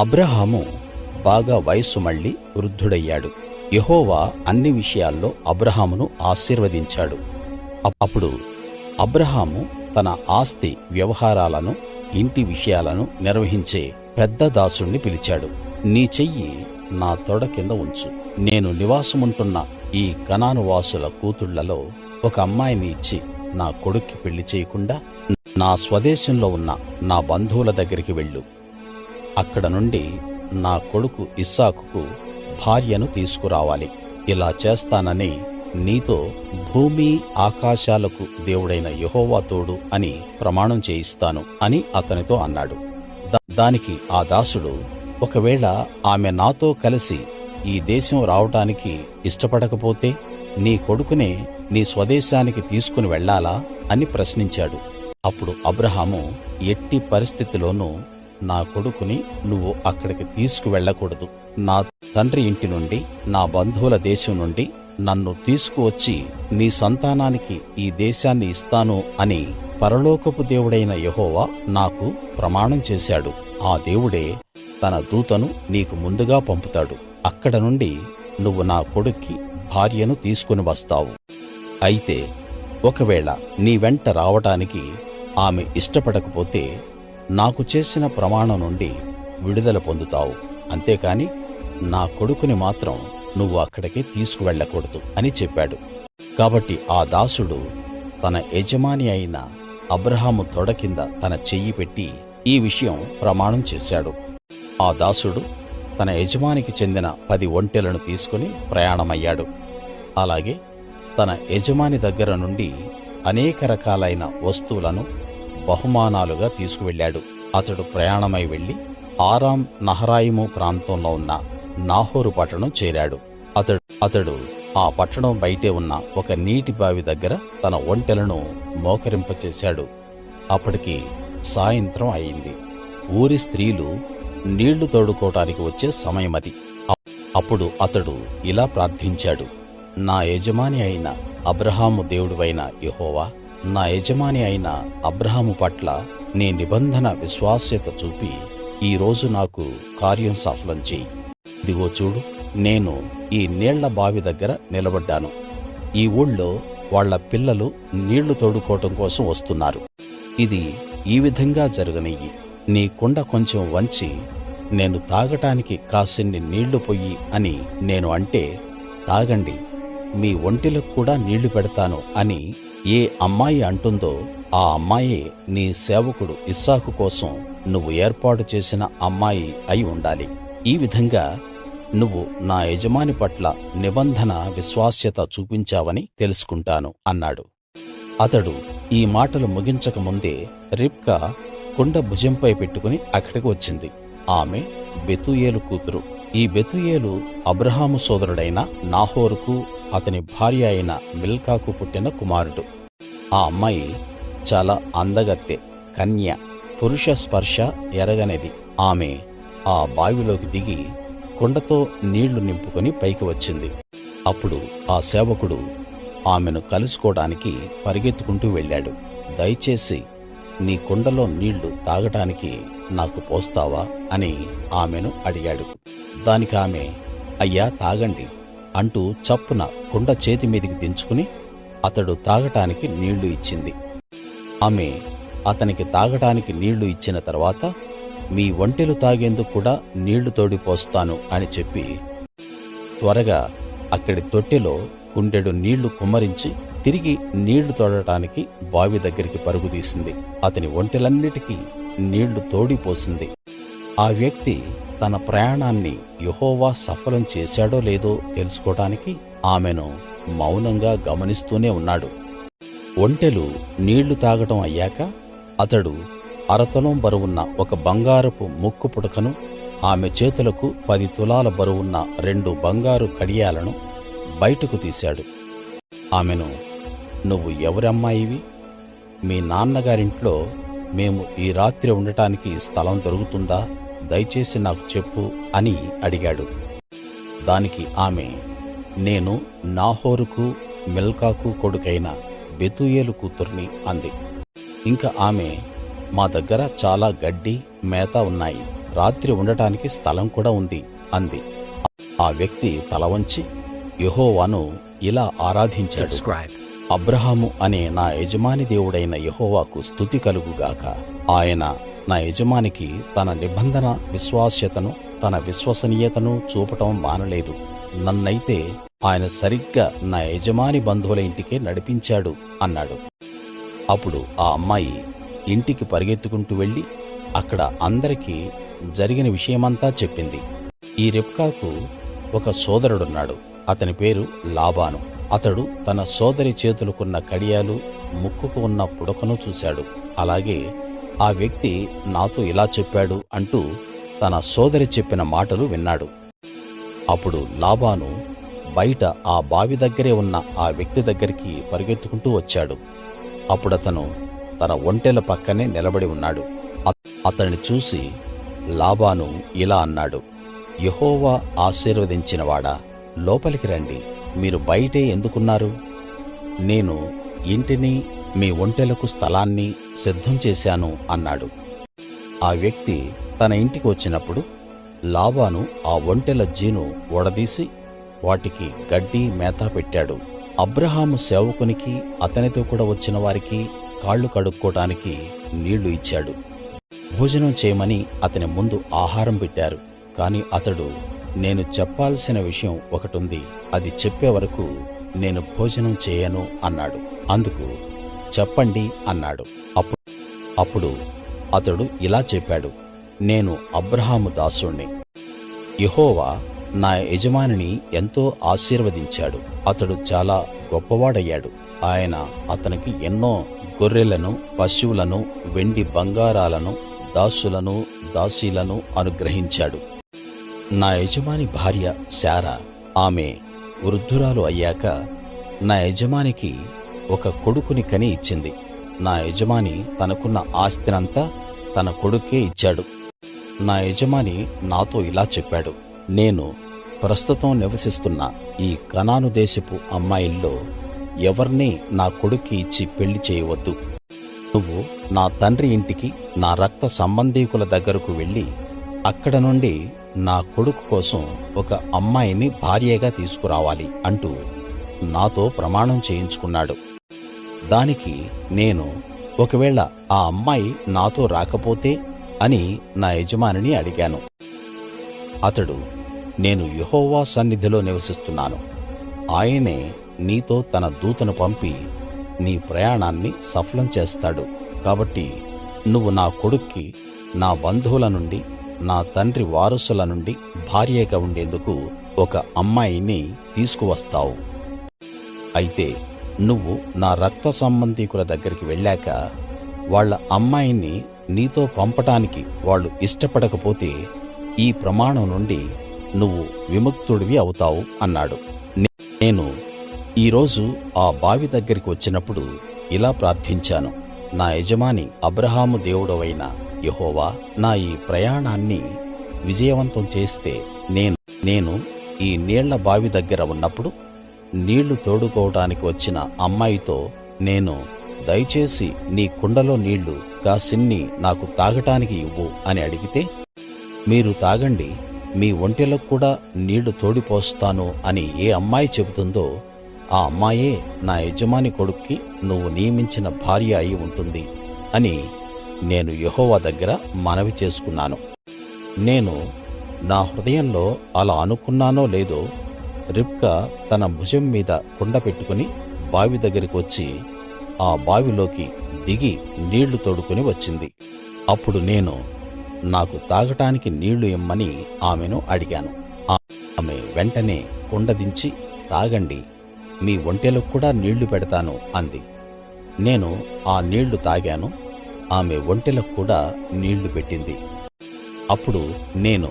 అబ్రాహాము బాగా వయస్సు మళ్ళి వృద్ధుడయ్యాడు. యెహోవా అన్ని విషయాల్లో అబ్రాహామును ఆశీర్వదించాడు. అప్పుడు అబ్రహాము తన ఆస్తి వ్యవహారాలను ఇంటి విషయాలను నిర్వహించే పెద్ద దాసుణ్ణి పిలిచాడు. నీ చెయ్యి నా తొడ కింద ఉంచు. నేను నివాసముంటున్న ఈ కనాను వాసుల కూతుళ్ళలో ఒక అమ్మాయిని ఇచ్చి నా కొడుక్కి పెళ్ళి చేయకుండా నా స్వదేశంలో ఉన్న నా బంధువుల దగ్గరికి వెళ్ళు. అక్కడ నుండి నా కొడుకు ఇస్సాకుకు భార్యను తీసుకురావాలి. ఇలా చేస్తానని నీతో భూమి ఆకాశాలకు దేవుడైన యెహోవా తోడు అని ప్రమాణం చేయిస్తాను అని అతనితో అన్నాడు. దానికి ఆ దాసుడు ఒకవేళ ఆమె నాతో కలిసి ఈ దేశం రావటానికి ఇష్టపడకపోతే నీ కొడుకునే నీ స్వదేశానికి తీసుకుని వెళ్ళాలా అని ప్రశ్నించాడు. అప్పుడు అబ్రహాము ఎట్టి పరిస్థితిలోనూ నా కొడుకుని నువ్వు అక్కడికి తీసుకువెళ్ళకూడదు. నా తండ్రి ఇంటి నుండి నా బంధువుల దేశం నుండి నన్ను తీసుకువచ్చి నీ సంతానానికి ఈ దేశాన్ని ఇస్తాను అని పరలోకపు దేవుడైన యహోవా నాకు ప్రమాణం చేశాడు. ఆ దేవుడే తన దూతను నీకు ముందుగా పంపుతాడు. అక్కడ నుండి నువ్వు నా కొడుక్కి భార్యను తీసుకుని వస్తావు. అయితే ఒకవేళ నీ వెంట రావటానికి ఆమె ఇష్టపడకపోతే నాకు చేసిన ప్రమాణం నుండి విడుదల పొందుతావు. అంతేకాని నా కొడుకుని మాత్రం నువ్వు అక్కడికి తీసుకువెళ్ళకూడదు అని చెప్పాడు. కాబట్టి ఆ దాసుడు తన యజమాని అయిన అబ్రహాము తొడ కింద తన చెయ్యి పెట్టి ఈ విషయం ప్రమాణం చేశాడు. ఆ దాసుడు తన యజమానికి చెందిన పది ఒంటెలను తీసుకుని ప్రయాణమయ్యాడు. అలాగే తన యజమాని దగ్గర నుండి అనేక రకాలైన వస్తువులను బహుమానాలుగా తీసుకువెళ్ళాడు. అతడు ప్రయాణమై వెళ్ళి ఆరాం నహరాయిము ప్రాంతంలో ఉన్న నాహోరు పట్టణం చేరాడు. అతడు అతడు ఆ పట్టణం బయటే ఉన్న ఒక నీటి బావి దగ్గర తన ఒంటెలను మోకరింపచేశాడు. అప్పటికి సాయంత్రం అయింది. ఊరి స్త్రీలు నీళ్ళు తోడుకోవటానికి వచ్చే సమయమది. అప్పుడు అతడు ఇలా ప్రార్థించాడు. నా యజమాని అయిన అబ్రహాము దేవుడువైన యహోవా నా యజమాని అయిన అబ్రహాము పట్ల నీ నిబంధన విశ్వాస్యత చూపి ఈ రోజు నాకు కార్యం సఫలం చెయ్యి ఇదిగో చూడు నేను ఈ నీళ్ళ బావి దగ్గర నిలబడ్డాను. ఈ ఊళ్ళో వాళ్ళ పిల్లలు నీళ్ళు తోడుకోవటం కోసం వస్తున్నారు. ఇది ఈ విధంగా జరగనియ్యి. నీ కుండ కొంచెం వంచి నేను తాగటానికి కాసిన్ని నీళ్ళు పొయ్యి అని నేను అంటే తాగండి మీ ఒంటిలకు కూడా నీళ్ళు పెడతాను అని ఏ అమ్మాయి అంటుందో ఆ అమ్మాయే నీ సేవకుడు ఇస్సాకు కోసం నువ్వు ఏర్పాటు చేసిన అమ్మాయి అయి ఉండాలి. ఈ విధంగా నువ్వు నా యజమాని పట్ల నిబంధన విశ్వాస్యత చూపించావని తెలుసుకుంటాను అన్నాడు. అతడు ఈ మాటలు ముగించక ముందే రిప్కా కుండ భుజంపై పెట్టుకుని అక్కడికి వచ్చింది. ఆమె బెతుయేలు కూతురు. ఈ బెతుయేలు అబ్రహాము సోదరుడైన నాహోరుకు అతని భార్య అయిన మిల్కాకు పుట్టిన కుమారుడు. ఆ అమ్మాయి చాలా అందగత్తె కన్య పురుష స్పర్శ ఎరగనిది. ఆమె ఆ బావిలోకి దిగి కుండతో నీళ్ళు నింపుకొని పైకి వచ్చింది. అప్పుడు ఆ సేవకుడు ఆమెను కలుసుకోవడానికి పరిగెత్తుకుంటూ వెళ్ళాడు. దయచేసి నీ కుండలో నీళ్ళు తాగటానికి నాకు పోస్తావా? అని ఆమెను అడిగాడు. దానికి ఆమె అయ్యా తాగండి. అంటూ చప్పున కుండ చేతి మీదికి దించుకుని అతడు తాగటానికి నీళ్ళు ఇచ్చింది. ఆమె అతనికి తాగటానికి నీళ్ళు ఇచ్చిన తర్వాత మీ ఒంటెలు తాగేందుకు కూడా నీళ్ళు తోడి పోస్తాను అని చెప్పి త్వరగా అక్కడి తొట్టెలో కుండెడు నీళ్ళు కుమ్మరించి తిరిగి నీళ్ళు తోడటానికి బావి దగ్గరికి పరుగుదీసింది అతని ఒంటెలన్నిటికీ నీళ్ళు తోడిపోసింది ఆ వ్యక్తి తన ప్రయాణాన్ని యెహోవా సఫలం చేశాడో లేదో తెలుసుకోవటానికి ఆమెను మౌనంగా గమనిస్తూనే ఉన్నాడు. ఒంటెలు నీళ్ళు తాగటం అయ్యాక అతడు అరతలం బరువున్న ఒక బంగారపు ముక్కు పుడకను ఆమె చేతులకు పది తులాల బరువున్న రెండు బంగారు కడియాలను బయటకు తీశాడు. ఆమెను నువ్వు ఎవరమ్మాయివి మీ నాన్నగారింట్లో మేము ఈ రాత్రి ఉండటానికి స్థలం దొరుకుతుందా? దయచేసి నాకు చెప్పు అని అడిగాడు. దానికి ఆమె నేను నాహోరుకు మిల్కాకు కొడుకైన బెతూయేలు కూతుర్ని అంది. ఇంకా ఆమె మా దగ్గర చాలా గడ్డి మేత ఉన్నాయి. రాత్రి ఉండటానికి స్థలం కూడా ఉంది అంది. ఆ వ్యక్తి తల వంచి యెహోవాను ఇలా ఆరాధించాడు. అబ్రహాము అనే నా యజమాని దేవుడైన యెహోవాకు స్తుతి కలుగుగాక ఆయన నా యజమానికి తన నిబంధన విశ్వాస్యతను తన విశ్వసనీయతను చూపటం మానలేదు. నన్నైతే ఆయన సరిగ్గా నా యజమాని బంధువుల ఇంటికే నడిపించాడు అన్నాడు. అప్పుడు ఆ అమ్మాయి ఇంటికి పరిగెత్తుకుంటూ వెళ్ళి అక్కడ అందరికీ జరిగిన విషయమంతా చెప్పింది. ఈ రిప్కాకు ఒక సోదరుడున్నాడు. అతని పేరు లాబాను. అతడు తన సోదరి చేతులకున్న కడియాలు ముక్కుకు ఉన్న పుడకను చూశాడు. అలాగే ఆ వ్యక్తి నాతో ఇలా చెప్పాడు అంటూ తన సోదరి చెప్పిన మాటలు విన్నాడు. అప్పుడు లాబాను బయట ఆ బావి దగ్గరే ఉన్న ఆ వ్యక్తి దగ్గరికి పరిగెత్తుకుంటూ వచ్చాడు. అప్పుడతను తన ఒంటెల పక్కనే నిలబడి ఉన్నాడు. అతన్ని చూసి లాబాను ఇలా అన్నాడు యహోవా ఆశీర్వదించినవాడా లోపలికి రండి. మీరు బయటే ఎందుకున్నారు? నేను ఇంటిని మీ ఒంటెలకు స్థలాన్ని సిద్ధం చేశాను అన్నాడు. ఆ వ్యక్తి తన ఇంటికి వచ్చినప్పుడు లాబాను ఆ ఒంటెల జీను ఓడదీసి వాటికి గడ్డి మేత పెట్టాడు. అబ్రహాము సేవకునికి అతనితో కూడా వచ్చిన వారికి కాళ్ళు కడుక్కోటానికి నీళ్ళు ఇచ్చాడు. భోజనం చేయమని అతని ముందు ఆహారం పెట్టారు. కాని అతడు నేను చెప్పాల్సిన విషయం ఒకటుంది. అది చెప్పే వరకు నేను భోజనం చేయను అన్నాడు. అందుకు చెప్పండి అన్నాడు. అప్పుడు అప్పుడు అతడు ఇలా చెప్పాడు నేను అబ్రహాము దాసుణ్ణి. యెహోవా నా యజమానిని ఎంతో ఆశీర్వదించాడు. అతడు చాలా గొప్పవాడయ్యాడు. ఆయన అతనికి ఎన్నో గొర్రెలను పశువులను వెండి బంగారాలను దాసులను దాసీలను అనుగ్రహించాడు. నా యజమాని భార్య శారా ఆమె వృద్ధురాలు అయ్యాక నా యజమానికి ఒక కొడుకుని కని ఇచ్చింది. నా యజమాని తనకున్న ఆస్తినంతా తన కొడుకే ఇచ్చాడు. నా యజమాని నాతో ఇలా చెప్పాడు. నేను ప్రస్తుతం నివసిస్తున్న ఈ కనాను దేశపు అమ్మాయిల్లో ఎవర్నీ నా కొడుక్కి ఇచ్చి పెళ్ళి చేయవద్దు. నువ్వు నా తండ్రి ఇంటికి నా రక్త సంబంధీకుల దగ్గరకు వెళ్ళి అక్కడ నుండి నా కొడుకు కోసం ఒక అమ్మాయిని భార్యగా తీసుకురావాలి అంటూ నాతో ప్రమాణం చేయించుకున్నాడు. దానికి నేను ఒకవేళ ఆ అమ్మాయి నాతో రాకపోతే అని నా యజమానిని అడిగాను. అతడు నేను యెహోవా సన్నిధిలో నివసిస్తున్నాను. ఆయనే నీతో తన దూతను పంపి నీ ప్రయాణాన్ని సఫలం చేస్తాడు. కాబట్టి నువ్వు నా కొడుక్కి నా బంధువుల నుండి నా తండ్రి వారసుల నుండి భార్యగా ఉండేందుకు ఒక అమ్మాయిని తీసుకువస్తావు. అయితే నువ్వు నా రక్త సంబంధీకుల దగ్గరికి వెళ్ళాక వాళ్ళ అమ్మాయిని నీతో పంపటానికి వాళ్ళు ఇష్టపడకపోతే ఈ ప్రమాణం నుండి నువ్వు విముక్తుడివి అవుతావు అన్నాడు. నేను ఈరోజు ఆ బావి దగ్గరికి వచ్చినప్పుడు ఇలా ప్రార్థించాను. నా యజమాని అబ్రహాము దేవుడవైన యహోవా నా ఈ ప్రయాణాన్ని విజయవంతం చేస్తే నేను నేను ఈ నీళ్ళ బావి దగ్గర ఉన్నప్పుడు నీళ్ళు తోడుకోవడానికి వచ్చిన అమ్మాయితో నేను దయచేసి నీ కుండలో నీళ్ళు కాసిన్ని నాకు తాగటానికి ఇవ్వు అని అడిగితే మీరు తాగండి మీ ఒంటెలకు కూడా నీళ్ళు తోడిపోస్తాను అని ఏ అమ్మాయి చెబుతుందో ఆ అమ్మాయే నా యజమాని కొడుక్కి నువ్వు నియమించిన భార్య అయి ఉంటుంది అని నేను యహోవా దగ్గర మనవి చేసుకున్నాను. నేను నా హృదయంలో అలా అనుకున్నానో లేదో రిబ్కా తన భుజం మీద కుండ పెట్టుకుని బావి దగ్గరికి వచ్చి ఆ బావిలోకి దిగి నీళ్ళు తోడుకుని వచ్చింది. అప్పుడు నేను నాకు తాగటానికి నీళ్ళు ఇమ్మని ఆమెను అడిగాను. ఆమె వెంటనే కుండ దించి తాగండి మీ ఒంటెలకు కూడా నీళ్ళు పెడతాను అంది. నేను ఆ నీళ్ళు తాగాను ఆమె ఒంటెలకు కూడా నీళ్ళు పెట్టింది. అప్పుడు నేను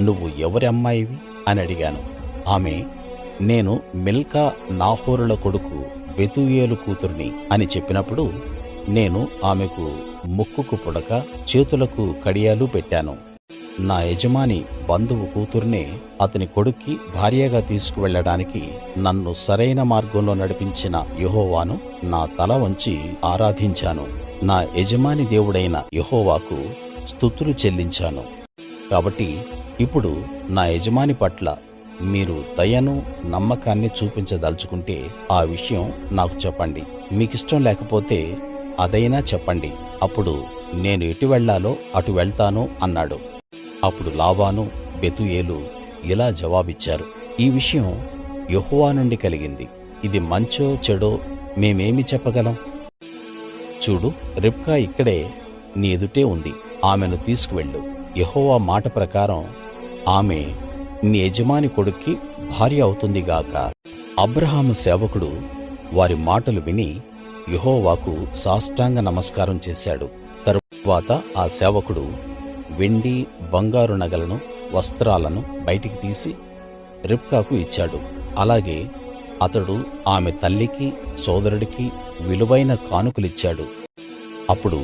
నువ్వు ఎవరి అమ్మాయివి? అని అడిగాను. ఆమె నేను మిల్కా నాహోరుల కొడుకు బెతూయేలు కూతుర్ని అని చెప్పినప్పుడు నేను ఆమెకు ముక్కుకు పుడక చేతులకు కడియాలు పెట్టాను. నా యజమాని బంధువు కూతుర్నే అతని కొడుక్కి భార్యగా తీసుకువెళ్ళడానికి నన్ను సరైన మార్గంలో నడిపించిన యెహోవాను నా తల వంచి ఆరాధించాను. నా యజమాని దేవుడైన యెహోవాకు స్తుతులు చెల్లించాను. కాబట్టి ఇప్పుడు నా యజమాని పట్ల మీరు దయను నమ్మకాన్ని చూపించదలుచుకుంటే ఆ విషయం నాకు చెప్పండి. మీకిష్టం లేకపోతే అదైనా చెప్పండి. అప్పుడు నేను ఎటు వెళ్ళాలో అటు వెళ్తాను అన్నాడు. అప్పుడు లాబాను బెతుయేలు ఇలా జవాబిచ్చారు. ఈ విషయం యహోవా నుండి కలిగింది. ఇది మంచో చెడో మేమేమి చెప్పగలం? చూడు రిబ్కా ఇక్కడే నీ ఎదుటే ఉంది. ఆమెను తీసుకువెళ్ళు. యహోవా మాట ప్రకారం ఆమె నీ యజమాని కొడుక్కి భార్య అవుతుంది గాక. అబ్రహాము సేవకుడు వారి మాటలు విని యెహోవాకు సాష్టాంగ నమస్కారం చేశాడు. తరువాత ఆ సేవకుడు వెండి బంగారు నగలను వస్త్రాలను బయటికి తీసి రిబ్కాకు ఇచ్చాడు. అలాగే అతడు ఆమె తల్లికి సోదరుడికి విలువైన కానుకలిచ్చాడు. అప్పుడు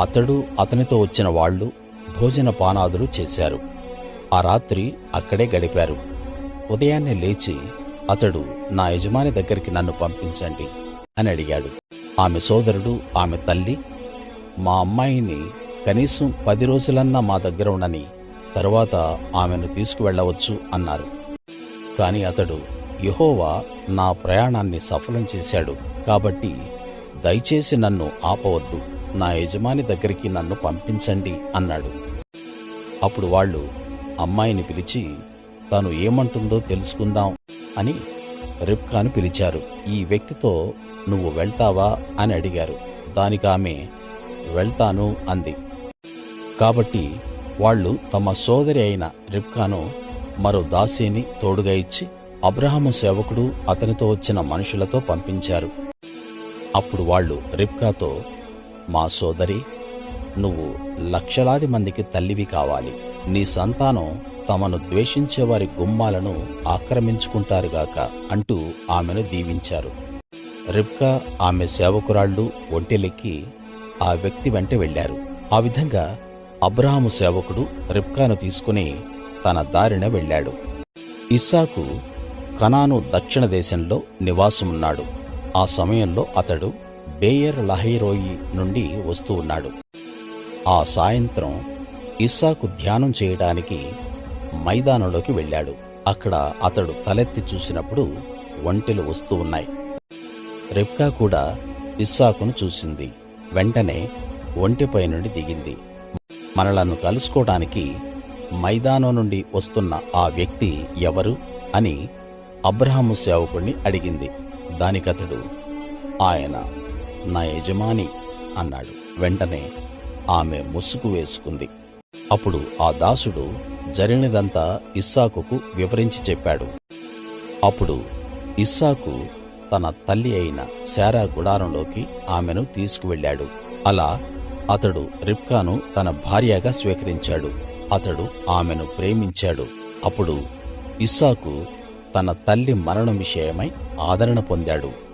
అతడు అతనితో వచ్చిన వాళ్ళు భోజన పానాదులు చేశారు. ఆ రాత్రి అక్కడే గడిపారు. ఉదయాన్నే లేచి అతడు నా యజమాని దగ్గరికి నన్ను పంపించండి అని అడిగాడు. ఆమె సోదరుడు ఆమె తల్లి మా అమ్మాయిని కనీసం పది రోజులన్నా మా దగ్గర ఉండని తరువాత ఆమెను తీసుకువెళ్ళవచ్చు అన్నారు. కాని అతడు యహోవా నా ప్రయాణాన్ని సఫలం చేశాడు కాబట్టి దయచేసి నన్ను ఆపవద్దు నా యజమాని దగ్గరికి నన్ను పంపించండి అన్నాడు. అప్పుడు వాళ్ళు అమ్మాయిని పిలిచి తను ఏమంటుందో తెలుసుకుందాం అని రిబ్కాను పిలిచారు. ఈ వ్యక్తితో నువ్వు వెళ్తావా? అని అడిగారు. దానికామె వెళ్తాను అంది. కాబట్టి వాళ్ళు తమ సోదరి అయిన రిబ్కాను మరో దాసీని తోడుగా ఇచ్చి అబ్రహాము సేవకుడు అతనితో వచ్చిన మనుషులతో పంపించారు. అప్పుడు వాళ్ళు రిబ్కాతో మా సోదరి నువ్వు లక్షలాది మందికి తల్లివి కావాలి. నీ సంతానం తమను ద్వేషించే వారి గుమ్మాలను ఆక్రమించుకుంటారుగాక అంటూ ఆమెను దీవించారు. రిబ్కా ఆమె సేవకురాళ్ళు ఒంటెలెక్కి ఆ వ్యక్తి వెంట వెళ్ళారు. ఆ విధంగా అబ్రహాము సేవకుడు రిబ్కాను తీసుకుని తన దారిన వెళ్ళాడు. ఇస్సాకు కనాను దక్షిణ దేశంలో నివాసమున్నాడు. ఆ సమయంలో అతడు బేయర్ లహైరోయి నుండి వస్తూ ఉన్నాడు. ఆ సాయంత్రం ఇస్సాకు ధ్యానం చేయడానికి మైదానంలోకి వెళ్ళాడు. అక్కడ అతడు తలెత్తి చూసినప్పుడు ఒంటెలు వస్తూ ఉన్నాయి. రెబ్కా కూడా ఇస్సాకును చూసింది. వెంటనే ఒంటెపై నుండి దిగింది. మనలను కలుసుకోవడానికి మైదానం నుండి వస్తున్న ఆ వ్యక్తి ఎవరు అని అబ్రహాము సేవకుణ్ణి అడిగింది. దానికతడు ఆయన నా యజమాని అన్నాడు. వెంటనే ఆమె ముసుగు వేసుకుంది. అప్పుడు ఆ దాసుడు జరిగినదంతా ఇస్సాకుకు వివరించి చెప్పాడు. అప్పుడు ఇస్సాకు తన తల్లి అయిన శారా గుడారంలోకి ఆమెను తీసుకువెళ్ళాడు. అలా అతడు రిబ్కాను తన భార్యగా స్వీకరించాడు. అతడు ఆమెను ప్రేమించాడు. అప్పుడు ఇస్సాకు తన తల్లి మరణం విషయమై ఆదరణ పొందాడు.